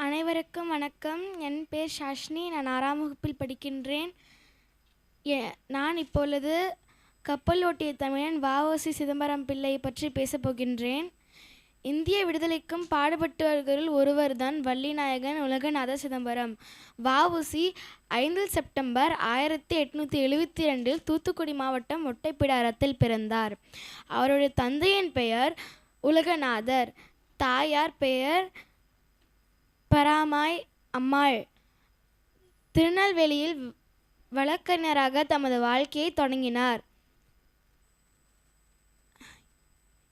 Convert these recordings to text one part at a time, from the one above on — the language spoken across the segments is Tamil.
அனைவருக்கும் வணக்கம். என் பேர் ஷாஷ்னி நான் ஆறாம் வகுப்பில் படிக்கின்றேன். எ- நான் இப்பொழுது கப்பல் ஓட்டிய தமிழன் வாவோசி சிதம்பரம் பிள்ளை பற்றி பேசப் போகின்றேன். இந்திய விடுதலைக்கும் பாடுபட்டவர்களில் ஒருவர்தான் வள்ளிநாயகன் உலகநாத சிதம்பரம். வஉசி ஐந்து செப்டம்பர் ஆயிரத்தி எட்நூற்றி எழுபத்தி ரெண்டில் தூத்துக்குடி மாவட்டம் ஒட்டைப்பிடாரத்தில் பிறந்தார். அவருடைய தந்தையின் பெயர் உலகநாதர் தாயார் பெயர் பராமாய் அம்மாள். திருநெல்வேலியில் வழக்கறிஞராக தமது வாழ்க்கையை தொடங்கினார்.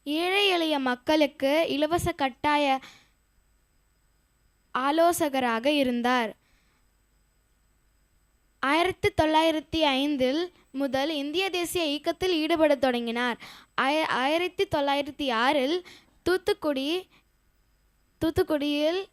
ஏழை எளிய மக்களுக்கு இலவச கட்டாய ஆலோசகராக இருந்தார். ஆயிரத்தி தொள்ளாயிரத்தி ஐந்தில் முதல் இந்திய தேசிய இயக்கத்தில் ஈடுபடத் தொடங்கினார். ஆயிரத்தி தொள்ளாயிரத்தி ஆறில் தூத்துக்குடி தூத்துக்குடியில்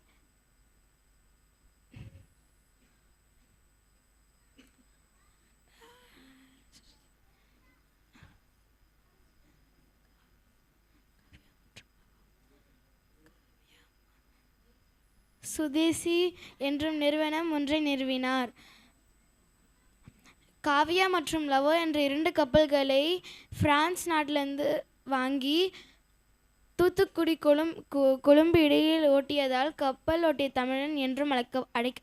சுதேசி என்றும் நிறுவனம் ஒன்றை நிறுவினார். காவியா மற்றும் லவோ என்ற இரண்டு கப்பல்களை பிரான்ஸ் நாட்டிலிருந்து வாங்கி தூத்துக்குடி கொழும் கொழும்பு இடையில் ஓட்டியதால் கப்பல் ஓட்டிய தமிழன் என்றும் அழைக்க அழைக்க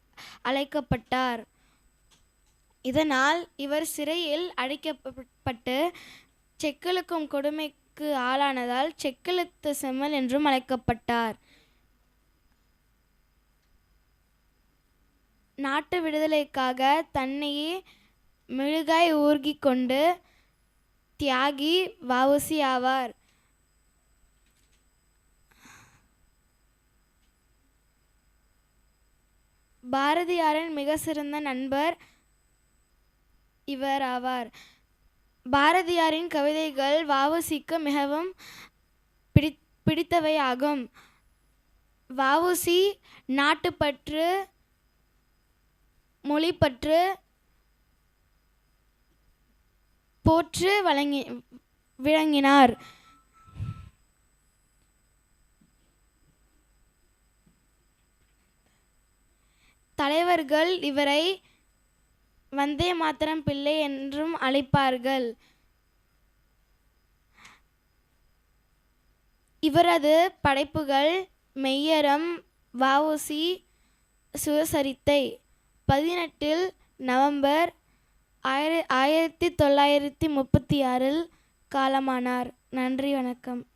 அழைக்கப்பட்டார். இதனால் இவர் சிறையில் அடைக்கப்பட்டு செக்கிழுக்கும் கொடுமைக்கு ஆளானதால் செக்கிழுத்த செம்மல் என்றும் அழைக்கப்பட்டார். நாட்டு விடுதலைக்காக தன்னையே மெழுகாய் ஊர்கிக் கொண்டு தியாகி வவுசி ஆவார். பாரதியாரின் மிக சிறந்த நண்பர் இவர் ஆவார். பாரதியாரின் கவிதைகள் வஉசிக்கு மிகவும் பிடி பிடித்தவையாகும். வஉசி நாட்டுப்பற்று மொழிப்பற்று போற்று வழங்கி விளங்கினார். தலைவர்கள் இவரை வந்தே மாத்திரம் பிள்ளை என்றும் அழைப்பார்கள். இவரது படைப்புகள் மெய்யரம் வஉசி சுயசரித்தை. பதினெட்டில் நவம்பர் ஆயிர ஆயிரத்தி தொள்ளாயிரத்தி முப்பத்தி ஆறில் காலமானார். நன்றி வணக்கம்.